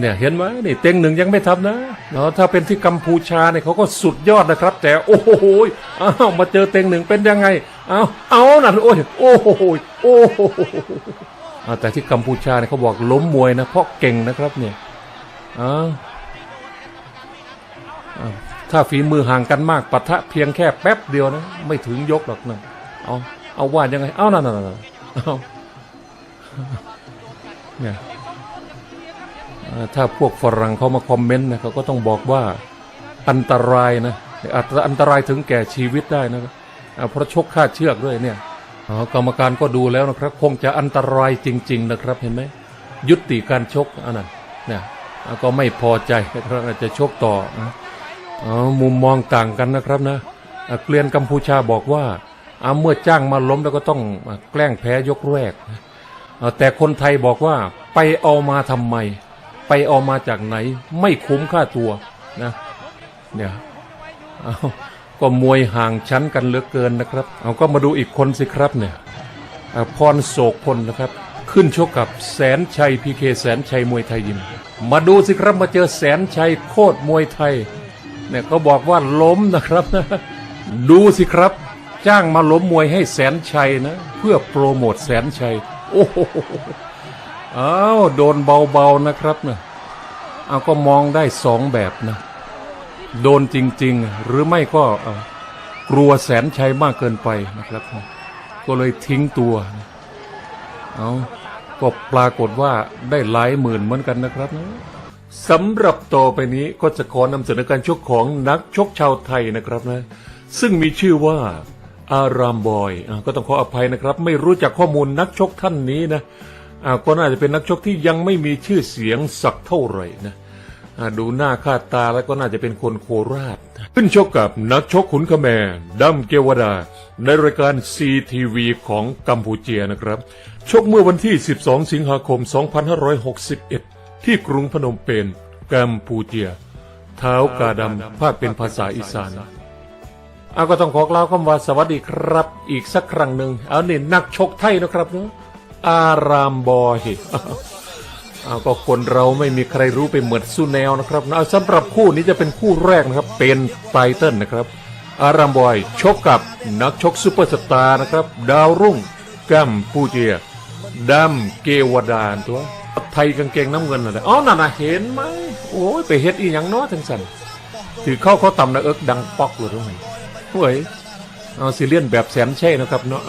เนี่ยเห็นไหมนี่เต็งหนึ่งยังไม่ทำนะเนาะถ้าเป็นที่กัมพูชาเนี่ยเขาก็สุดยอดนะครับ แต่โอ้โหอ้าวมาเจอเต็งหนึ่งเป็นยังไงเอาเอานั่นโอ้ยโอ้โหโอ้โหอ่าแต่ที่กัมพูชาเนี่ยเขาบอกล้มมวยนะเพราะเก่งนะครับเนี่ยอ้าวถ้าฝีมือห่างกันมากปะทะเพียงแค่แป๊บเดียวนะ ไม่ถึงยกหรอกนะเอาเอาว่ายังไง เอานั่นนั่นนั่นเอาเนี่ย ถ้าพวกฝรั่งเขามาคอมเมนต์นะเขาก็ต้องบอกว่าอันตรายนะอาจจะอันตรายถึงแก่ชีวิตได้นะเพราะชกคาดเชือกด้วยเนี่ยกรรมการก็ดูแล้วนะครับ คงจะอันตรายจริง ๆ นะครับเห็นไหมยุติการชกอันนั้นเนี่ยก็ไม่พอใจนะครับอาจจะชกต่อนะมุมมองต่างกันนะครับนะเกลียนกัมพูชาบอกว่าเมื่อจ้างมาล้มแล้วก็ต้องแกล้งแพ้ยกแรกแต่คนไทยบอกว่าไปเอามาทำไม ไปเอามาจากไหน ไม่คุ้มค่าตัวนะเนี่ยเอาก็มวยห่างชั้นกันเหลือเกินนะครับ เอาก็มาดูอีกคนสิครับเนี่ยพรโศกพลนะครับ ขึ้นชกกับแสนชัยพีเคแสนชัยมวยไทยยิม มาดูสิครับมาเจอแสนชัยโคตรมวยไทยเนี่ยเขาบอกว่าล้มนะครับนะดูสิครับ จ้างมาล้มมวยให้แสนชัยนะ เพื่อโปรโมทแสนชัย โอ้โห อ้าวโดนเบาๆนะครับเนะเอาก็มองได้สองแบบนะ โดนจริง ๆ หรือไม่ก็กลัวแสนชัยมากเกินไปนะครับ ก็เลยทิ้งตัว เอาก็ปรากฏว่าได้หลายหมื่นเหมือนกันนะครับนะสำหรับต่อไปนี้ก็จะขอนำเสนอการชกของนักชกชาวไทยนะครับนะ ซึ่งมีชื่อว่าอารามบอยอาก็ต้องขออภัยนะครับ ไม่รู้จักข้อมูลนักชกท่านนี้นะ ก็น่าจะเป็นนักชกที่ยังไม่มีชื่อเสียงสักเท่าไหร่นะดูหน้าค่าตาแล้วก็น่าจะเป็นคนโคราช ขึ้นชกกับนักชกขุนขแมดัมเกวดา ในรายการ CTV ของกัมพูเจียนะครับ ชกเมื่อวันที่ 12 สิงหาคม 2561 ที่กรุงพนมเปญกัมพูเจีย เท้ากาดำภาคเป็นภาษาอีสานอาก็ต้องขอกล่าวคำว่าสวัสดีครับ อีกสักครั้งหนึ่งเอาเนี่นักชกไทยนะครับเนาะ อารามบอยเอาก็คนเราไม่มีใครรู้ไปเหมือนสู้แนวนะครับเอาสำหรับคู่นี้จะเป็นคู่แรกนะครับ เป็นไตเติ้ลนะครับ อารามบอยชกกับนักชกซูเปอร์สตาร์นะครับ ดาวรุ่งกัมพูเจียดัมเกวดานตัวไทยกางเกงน้ำเงินอะไรอ๋อนั่นนะเห็นไหมโอ้ยไปเฮ็ดอีหยังเนาะทั้งสันถือเข้าเขาต่ำนะเอิกดังปอกเลยทุกคนเฮ้ยเอาซีเลียนแบบแสนเช่นะครับเนาะ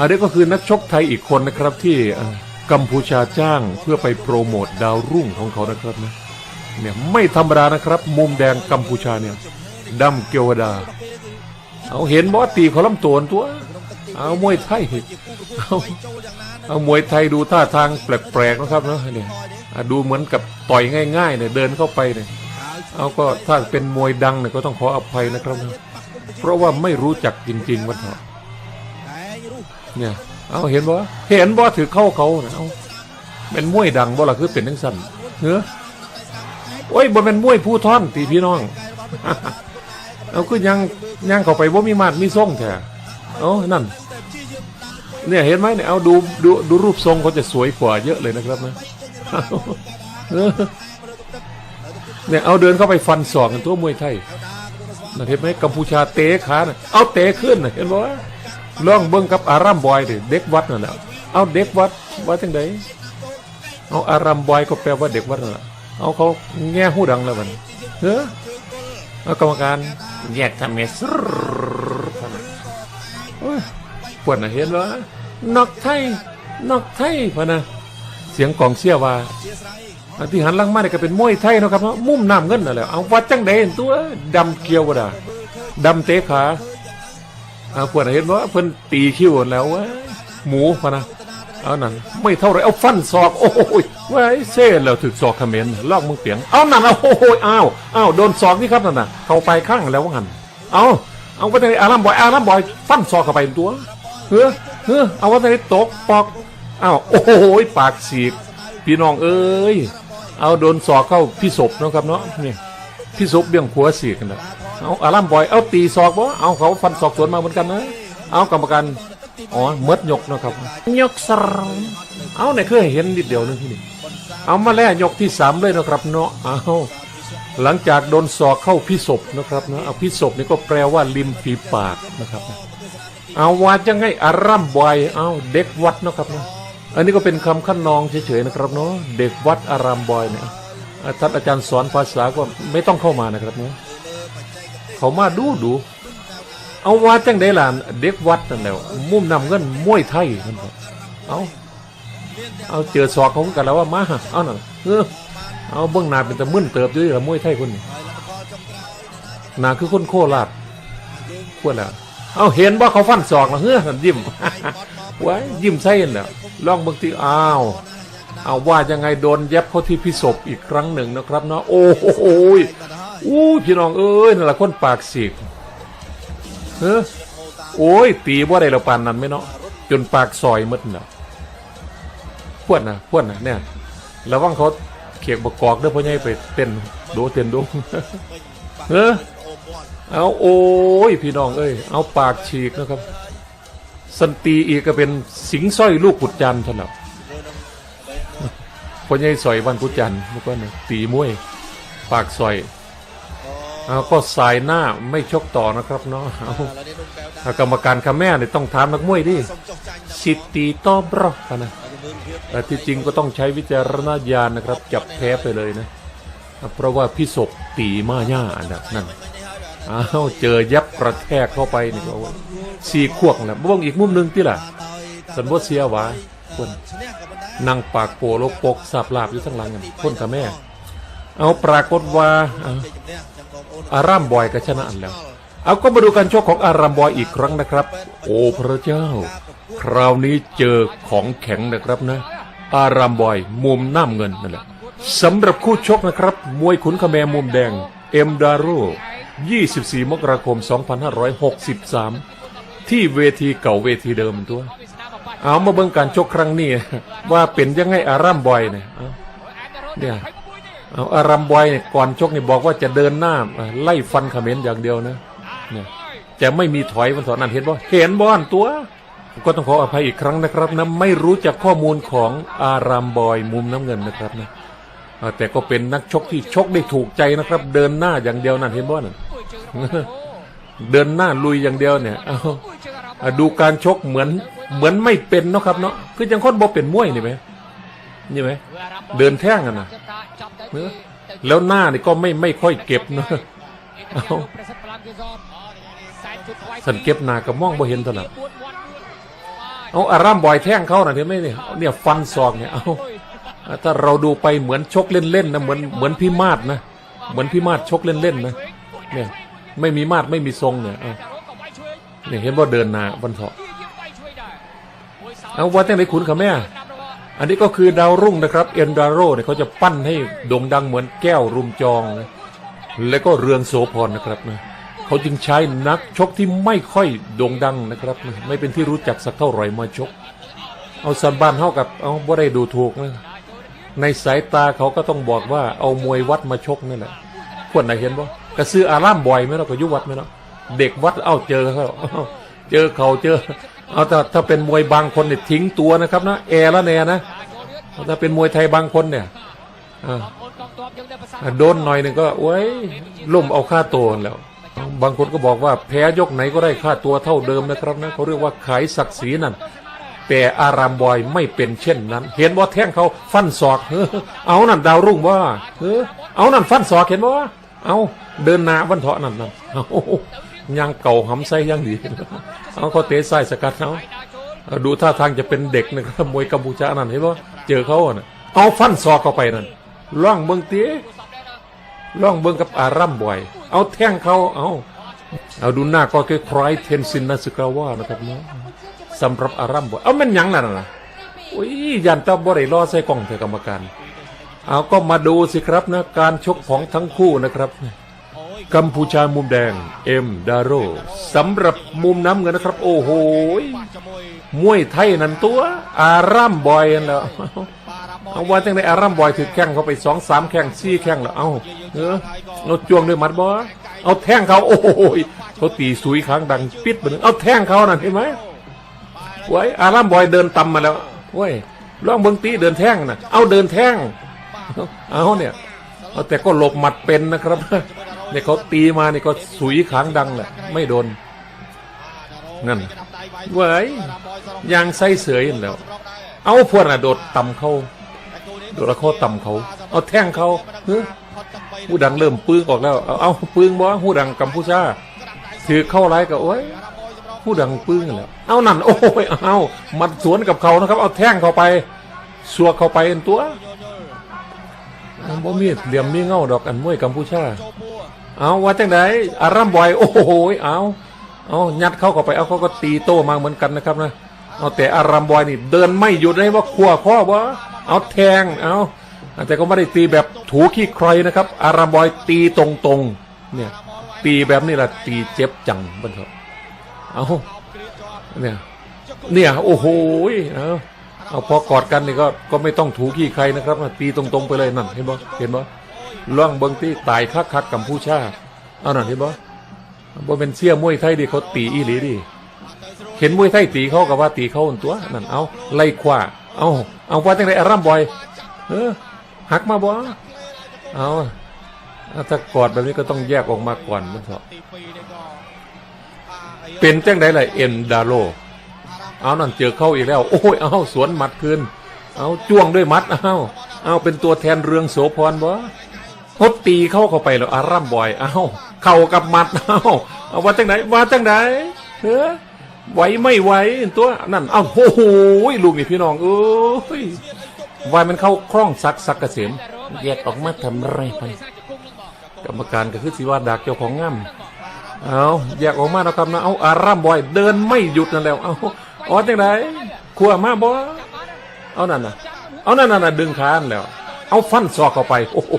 อันนี้ก็คือนักชกไทยอีกคนนะครับที่กัมพูชาจ้างเพื่อไปโปรโมทดาวรุ่งของเขานะครับนะเนี่ยไม่ธรรมดานะครับ มุมแดงกัมพูชาเนี่ยดำเกียวดา เอาเห็นบอสตีเขาลำตัวตัว เอามวยไทยเอาเอามวยไทยดูท่าทางแปลกๆนะครับเนาะเนี่ยดูเหมือนกับต่อยง่ายๆเนี่ยเดินเข้าไปเนี่ยเอาก็ถ้าเป็นมวยดังเนี่ยก็ต้องขออภัยนะครับ เพราะว่าไม่รู้จักจริงๆว่าเถอะ เนี่ยเอาเห็นบ่เห็นบ่ถือเข้าเขาเนี่ยเอาเป็นมวยดังบ่ล่ะคือเป็นทั้งสั้นเนื้อโอ้ยบ่เป็นมวยผู้ท่อนตีพี่น้องเอาคือยังยังเข้าไปบ่มีมาดมีทรงแท้เอานั่น เนี่ยเห็นไหมเนี่ยเอาดูดูดูรูปทรงเขาจะสวยกว่าเยอะเลยนะครับนะเนี่ยเอาเดินเข้าไปฟันศอกกันตัวมวยไทยนะเห็นไหมกัมพูชาเตะขาน่ะเอาเตะขึ้นน่ะเห็นบ่ ลองเบิ่งกับอารามบอยดิเด็กวัดนั่นแหละเอาเด็กวัดว่าจังไดเอาอารามบอยก็แปลว่าเด็กวัดนั่นแหละเอาเขาแง่หูดังแล้วมันเฮ้อเอากรรมการแยกทำไงสรโอ้ยปวดนะเห็นว่านอกไทยนอกไทยพะนะเสียงกองเชียว่าอันที่หันลังมาเนี่ยก็เป็นมวยไทยนะครับเนาะมุมน้ำเงินนั่นแหละเอาวัดจังไดตัวดำเกียวบ่ดาดำเตะขา อาเพื่อนเห็นว่าเพิ่นตีคิ้วแล้ววะหมูพะนะเอานั่นไม่เท่าไรเอาฟันศอกโอ้ยไว้เซ่แล้วถึกศอกเขมรลอกมึงเปียงเอานั่นเอาโอ้ยอ้าวอ้าวโดนศอกนี่ครับนั่นน่ะเข้าไปข้างแล้วหันเอาเอาว่าแต่อารามบอยอารามบอยฟันศอกเข้าไปตัวเฮ้อเฮ้อเอาว่าแต่ตกปอกอ้าวโอ้โหปากฉีกพี่น้องเอ้ยเอาโดนศอกเข้าพี่ศพนะครับเนาะนี่พี่ซุปเบี้ยงขัวสีกันแล้ว เอาอารามบอย เอาตีศอกบ่เอาเขาฟันศอกสวนมาเหมือนกันนะ เอากรรมการอ๋อเมดยกเนาะครับ ยกสามเอาไหนเคยเห็นนิดเดียวนึงที่นี่ เอามาแล้วยกที่สามเลยนะครับเนาะ เอาหลังจากโดนศอกเข้าพิศพนะครับเนาะเอาพิศพนี่ก็แปลว่าริมฝีปากนะครับนะเอาว่าจะไงอารัมบอย เอาเด็กวัดเนาะครับเนาะอันนี้ก็เป็นคำขั้นนองเฉยๆนะครับเนาะ เด็กวัดอารามบอยเนี่ยอะท่านอาจารย์สอนภาษาก็ไม่ต้องเข้ามานะครับเนาะ เขามาดูดูเอาว่าจังได้ล่ะเด็กวัดนั่นแหละมุ่มนำเงินมวยไทยนั่นแหละเอาเอาเจอศอกเขากันแล้วว่ามาเอาหน่ะเออเอาเบื้องหน้าเป็นตะมึนเติบอยู่ที่ละมวยไทยคนนี้หนาคือคนโคราชพวดแล้วเอาเห็นว่าเขาฟันศอกนะเฮ้อยิ้มไว้ยิ้มใส่เนั่นแหลองเบางทีอ้าวเอาว่ายังไงโดนเย็บเข้าที่พิศพอีกครั้งหนึ่งนะครับเนาะโอ้โห อู้พี่น้องเอ้ยนั่นแหละคนปากสีกเออโอ้ย ตีว่าได้เราปานนั้นไหมเนาะจนปากซอยมดน่ะพวดนะพวดนะเนี่ยระวังเขาเขียกบกกอกเด้อพ่อใหญ่ไปเต้นโดเต้นโดเออเอาโอ้ยพี่น้องเอ้ยเอาปากฉีกนะครับ สันตีอีกก็เป็นสิงสร้อยลูกขุดจันทร์เท่านะพ่อใหญ่สอยวันขุดจันทร์เมื่อก่อนตีมวย ปากซอย เอาก็สายหน้าไม่ชกต่อนะครับเนาะเอาเอากรรมการคาแม่เนี่ยต้องถามนักมวยดิสิตีต้อบรอกนะแต่ที่จริงก็ต้องใช้วิจารณญาณนะครับ จับแพ้ไปเลยนะ เพราะว่าพี่ศพตีมาย่าอันดับนั่นอ้าวเจอยับกระแทกเข้าไปนี่ก็สี่ขวกแล้วบ้องอีกมุมหนึ่งที่ล่ะสันบดเสียวะคนนั่งปากโปโลกปกสับลาบอยู่ทั้งหลังกันคนกับแม่ เอาปรากฏว่า อารามบอยก็ชนะอันแล้ว เอาก็มาดูการชกของอารามบอยอีกครั้งนะครับ โอ้พระเจ้า คราวนี้เจอของแข็งนะครับนะ อารามบอยมุมน้ำเงินนั่นแหละสำหรับคู่ชกนะครับ มวยขุนขแมมุมแดง เอ็มดาโร24 มกราคม 2563 ที่เวทีเก่าเวทีเดิมตัว เอามาเบิ่งการชกครั้งนี้ ว่าเป็นยังไงอารามบอยเนี่ยเนี่ย เอาอารัมบอยเนี่ยก่อนชกนี่บอกว่าจะเดินหน้าไล่ฟันเขมรอย่างเดียวนะเนี่ยจะไม่มีถอยมันสอนนั่นเห็นบ่เห็นบ่อนตัว ก็ต้องขออภัยอีกครั้งนะครับนะไม่รู้จักข้อมูลของอารามบอยมุมน้ำเงินนะครับนะแต่ก็เป็นนักชกที่ชกได้ถูกใจนะครับ เดินหน้าอย่างเดียวนั่นเห็นบ่นั่นเดินหน้าลุยอย่างเดียวเนี่ยเอาดูการชกเหมือนเหมือนไม่เป็นเนาะครับเนาะคือยังคนบ่เป็นมวยนี่ไหม นี่ไหมเดินแท่งกันนะเนอะแล้วหน้านี่ก็ไม่ไม่ค่อยเก็บนะเอาสันเก็บหน้ากับมองบ่เห็นเท่านั้นเอาอารามบอยแท่งเขาน่ะเห็นไหมเนี่ยเนี่ยฟันศอกเนี่ยเอาถ้าเราดูไปเหมือนชกเล่นๆนะเหมือนเหมือนพี่มาดนะเหมือนพี่มาดชกเล่นๆนะเนี่ยไม่มีมาดไม่มีทรงเนี่ยเอาเนี่ยเห็นว่าเดินหน้าบันเถาะเอาว่าแต่ไหนขุนค่ะแม่ อันนี้ก็คือดาวรุ่งนะครับเอ็นดาโรเนี่ยเขาจะปั้นให้โด่งดังเหมือนแก้วรุมจอง แล้วก็เรืองโสพรนะครับนะเขาจึงใช้นักชกที่ไม่ค่อยโด่งดังนะครับนะไม่เป็นที่รู้จักสักเท่าไหร่มาชก เอาสันบานเท่ากับเอาบ่ได้ดูถูกนะในสายตาเขาก็ต้องบอกว่าเอามวยวัดมาชกนั่นแหละคนไหนเห็นบ่กระซื้ออารามบ่อยไหมเนาะก็อยุวัดไหมเนาะเด็กวัดเอ้าเจอเขา เจอเขาเจอ เอาถ้าถ้าเป็นมวยบางคนเนี่ยทิ้งตัวนะครับนะแอร์แล้วแน่นะถ้าเป็นมวยไทยบางคนเนี่ยอ่าโดนหน่อยหนึ่งก็โอ้ยล่มเอาค่าตัวแล้ว บางคนก็บอกว่าแพ้ยกไหนก็ได้ค่าตัวเท่าเดิมนะครับนะเขาเรียกว่าขายศักดิ์ศรีนั่นแต่อารามบอยไม่เป็นเช่นนั้น เห็นว่าแท่งเขาฟันศอกเฮ้อเอานั่นดาวรุ่งว่าเออเอานั่นฟันศอกเห็นว่าเอาเดินหนาวันเถาะนั่นนั่นเอา ยังเก่าหำไส้ยังดีเอาเขาเตะไส้สกัดเขาดูท่าทางจะเป็นเด็กนะครับมวยกัมพูชานั่นเห็นป่เจอเขาอะเอาฟันศอกเข้าไปนั่นล่องเบิงเตี้ยล่องเบิงกับอารัมบ่อย เอาแท่งเขาเอาเอาดูหน้าก็คล้ายๆเทนซินนาสึกาว่านะครับเนาะสำหรับอารัมบ่อยเอามันยังนั่นน่ะโอ้ยยันตาบ่ได้อใส่กล่องเถอกรรมการเอาก็มาดูสิครับนะการชกของทั้งคู่นะครับ กัมพูชามุมแดง เอ็มดาโรสำหรับมุมน้ำเงินนะครับ โอ้โหมวยไทยนั่นตัว อารัมบอยนั่นแหล้วเอาว่าจังไดอารัมบอยถือแข้งเขาไปสองสามแข้งสี่แข้งแล้วเอาเออเอาจวงด้วยมัดบอเอาแท่งเขาโอ้โหเขาตีสุยค้างดังปิดไปเลยเอาแท่งเขานั่นเห็นไหมไว้อารามบอยเดินตำมาแล้วเว้ยลองเบิ้งตีเดินแท่งนะเอาเดินแท่งเอาเนี่ยเอาแต่ก็หลบหมัดเป็นนะครับ เนี่ยเขาตีมาเนี่ยก็สุยขางดังแหละไม่โดนนั่นเว้ยยางไส้เสืออยู่แล้ว เอาพวกน่ะโดดต่ำเขาโดดแล้วเขาต่ำเขา เอาแท่งเขาเฮ้ผู้ดังเริ่มปื้งออกแล้ว เอาเอาปื้งบ่ผู้ดังกัมพูชาถือเข้าไรก็โอ้ยผู้ดังปื้งแล้ว เอานั่นโอ้ยเอามัดสวนกับเขานะครับ เอาแท่งเข้าไปสัวเข้าไปเป็นตัวบ่มีเหลี่ยมมีเงาดอกอันมวยกัมพูชา เอาว่าจังไดอารัมบอยโอ้โหเอาเอายัดเข้าเข้าไปเอาเขาก็ตีโต้มาเหมือนกันนะครับนะเอาแต่อารัมบอยนี่ เดินไม่หยุดเลยว่าขัวข้อวะเอาแทงเอาแต่ก็ไม่ได้ตีแบบถูขี้ใครนะครับ อารัมบอยตีตรงๆเนี่ย ตีแบบนี้แหละตีเจ็บจังบันเถอะเอาเนี่ยเนี่ยโอ้โหเอาเอาพอกอดกันนี่ก็ก็ไม่ต้องถูขี้ใครนะครับตีตรงๆไปเลยนั่นเห็นบ่เห็นบ่ ล่องเบิงที่ตายคักคักกัมพูชาเอาหน่อยเห็นบ่บ่เป็นเสี้ยมวยไทยดิเขาตีอีหลีดิเห็นมวยไทยตีเขากับว่าตีเขาอันตัวนั่นเอาไล่ขว้าเอาเอาว่าจังไดอารัมบอย เออหักมาบ่เอาถ้ากอดแบบนี้ก็ต้องแยกออกมาก่อนมันเถอะเป็นจังไดล่ะเอ็นดาโลเอานั่นเจอเข้าอีกแล้ว โอ้ยเอาสวนหมัดคืนเอาจ้วงด้วยมัดเอาเอาเป็นตัวแทนเรืองโสพรบ่ พดตีเข้าเข้าไปแล้วอารัมบอย เอ้า เข่ากับมัด เอ้าเอาว่าจังไหนว่าจังไหนเฮ้อไหวไม่ไหวตัวนั่นเอ้าโอ้โหลูกนี่พี่น้องเอ้ยวายมันเข้าคล่องซักซักเกษมแยกออกมาทำไรไปกรรมการก็คือสิว่าดักเจ้าของง่ำเอาแยกออกมาแล้วครับนะเอาอารัมบอย เดินไม่หยุดนั่นแล้ว เอาอ๋อจังไหนขัวมาบ่เอานั่นน่ะ เอานั่นน่ะดึงขานแล้ว เอาฟันซอกเข้าไปโอ้โห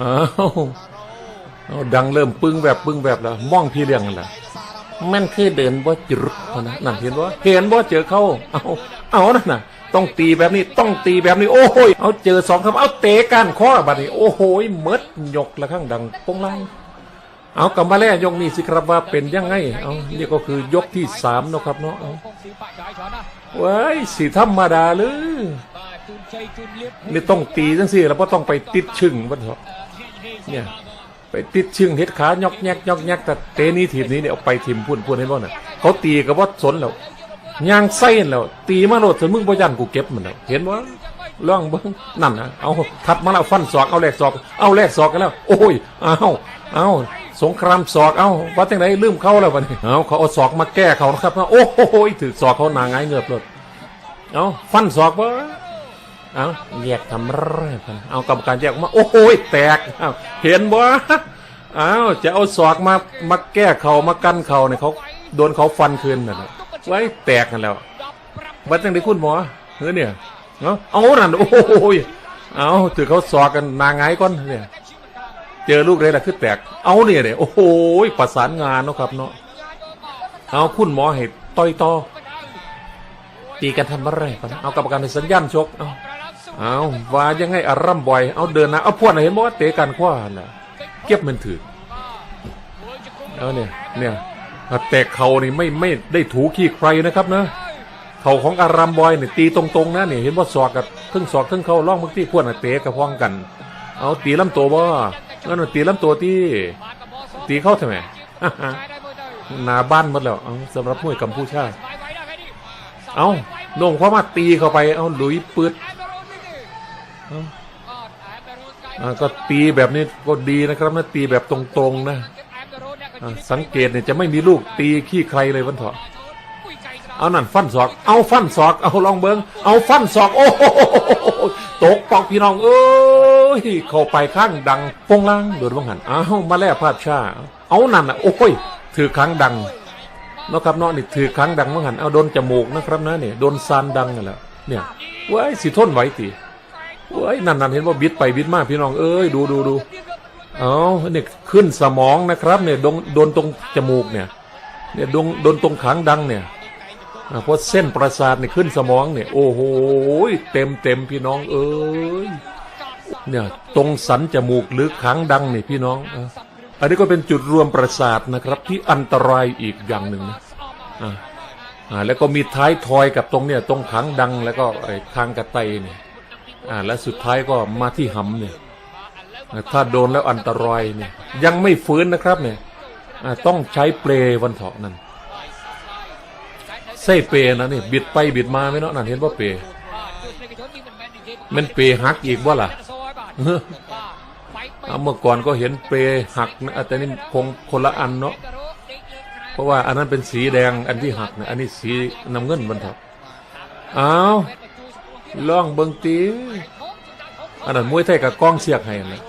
อ้าวเอาดังเริ่มปึ้งแบบปึ้งแบบแล้วมองพี่เลี้ยงนั่นแหละมันคือเดินบ่จุดเท่านะนั่นเห็นบ่เห็นบ่เจอเขาเอาเอานั่นน่ะ ต้องตีแบบนี้ต้องตีแบบนี้ โอ้โหยเอาเจอสองคำเอาเตะก้านข้อบัดนี้โอ้โหยเมดยกละข้างดังปงไล่เอากลับมาแล้วยกนี้สิครับว่าเป็นยังไง เอานี่ก็คือยกที่สามเนาะครับเนาะเอาว้ยสีธรรมดาหรือนี่ต้องตีจังสิแล้วก็ต้องไปติดชึ่งวันเถอะ เนี่ย ไปติดชึ่งเฮ็ดขายอกแยกยอกแยกแต่เตนี้ทีมนี้เนี่ยเอาไปทีมพุ่นพุ่นให้บ่น่ะเขาตีกับว่าสนแล้วยางไส้แล้ว ตีมาโลดจนมึงบ่ยันกูเก็บมันแล้วเห็นบ่ล่องเบิ่งนั่นนะเอาทัดมาแล้วฟันศอกเอาแลกศอก เอาแลกศอกกันแล้ว โอ้ยเอาเอาสงครามศอกเอาว่าจังไดลืมเขาแล้วบัดนี้เอาเขาเอาศอกมาแก้เขานะครับโอ้โหถือศอกเขาหนาไงายเงือบเลยเอาฟันศอกบ่ เอาแยกทำไรพันเอากรรมการแยกออกมา โอ้โหแตกเอาเห็นบ่เอาจะเอาศอกมามาแก้เขามากั้นเขาเนี่ยเขาโดนเขาฟันคืนน่ะนไว้แตกกันแล้ววัดจังได้คุณหมอเฮ้ยเนี่ยเอาเอานั่นโอ้โหเอาถือเขาศอกกันนางไงก่อนเนี่ยเจอลูกเลยล่ะคือแตก เอาเนี่ยเนี่ยโอ้โหประสานงานเนาะครับเนาะเอาคุณหมอเห็ดต่อยต่อตีกันทำอะไรกันเอากรรมการในสัญญาณชกเอา เอาว่ายังไงอารัมบอย เอาเดินนะเอาพวดนะเห็นบ่ว่าเตะกันขว้าน่ะ เก็บมันถือเอาเนี่ยเนี่ยแต่เขานี่ไม่ไม่ได้ถูขี้ใครนะครับนะเขาของอารัมบอยเนี่ยตีตรงๆนะเนี่ยเห็นว่าศอกกับครึ่งศอกครึ่งเขาล่องบางที่พวดนะเตะกับพ้องกัน เอาตีลำตัวบ่นั่นนะตีลำตัวที่ตีเข้าทำไมหนาบ้านหมดแล้วเอาสำหรับมวยกัมพูชาเอาโด่งความาตีเข้าไป เอาหลุยปืด ก็ตีแบบนี้ก็ดีนะครับนะตีแบบตรงๆนะสังเกตเนี่ยจะไม่มีลูกตีขี้ใครเลยวันเถอะเอานั่นฟันศอก เอาฟันศอก เอาลองเบิงเอาฟันศอก โอ้โหตกปอกพี่น้อง เอ้ยเข้าไปข้างดังโป้งล่างโดนบังหันเอามาแล้วภาพชาเอานั่นอะโอ้ยถือครั้งดังนะครับเนาะนี่ถือครั้งดังบังหันเอาโดนจมูกนะครับนะเนี่ยโดนซานดังนั่นแหละเนี่ยว้ยสิทนไหวตี เอ้ยนั่นนั่นเห็นว่าบิดไปบิดมากพี่น้องเอ้ยดูดูดูเอาเนี่ยขึ้นสมองนะครับเนี่ยโดนโดนตรงจมูกเนี่ยเนี่ยโดนโดนตรงขางดังเนี่ยเพราะเส้นประสาทเนี่ยขึ้นสมองเนี่ยโอ้โหเต็มเต็มพี่น้องเอ้ยเนี่ยตรงสันจมูกหรือขางดังเนี่ยพี่น้องอันนี้ก็เป็นจุดรวมประสาทนะครับที่อันตรายอีกอย่างหนึ่งนะอะอ่าแล้วก็มีท้ายทอยกับตรงเนี่ยตรงขังดังแล้วก็ไอ้ทางกระไตเนี่ย อ่าและสุดท้ายก็มาที่หำเนี่ยถ้าโดนแล้วอันตรายเนี่ย ยังไม่ฟื้นนะครับเนี่ยอ่าต้องใช้เปลวันเถาะนั่นเส้เปลนะนี่บิดไปบิดมาไม่เนาะนั่นเห็นว่าเปลมันเปลหักอีกว่าล่ะเมื่อก่อนก็เห็นเปลหักนะแต่นี่คงคนละอันเนาะเพราะว่าอันนั้นเป็นสีแดงอันที่หักนะอันนี้สีน้ำเงินมันเถอะอ้าว ล่องเบิงตีอันนั้นมวยไทยกับกล้องเสียกให้นะ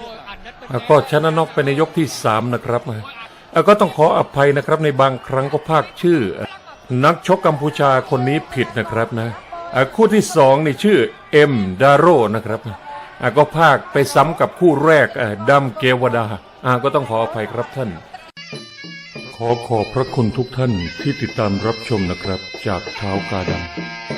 แล้วก็ชนะนอกไปในยกที่สามนะครับแล้วก็ต้องขออภัยนะครับในบางครั้งก็พากชื่อ นักชกกัมพูชาคนนี้ผิดนะครับนะคู่ที่สองนี่ชื่อเอ็มดาโรนะครับก็พากไปซ้ำกับคู่แรกอ่าดัมเกวดาอ่าก็ต้องขออภัยครับท่าน ขอขอบพระคุณทุกท่านที่ติดตามรับชมนะครับจากเท้ากาดำ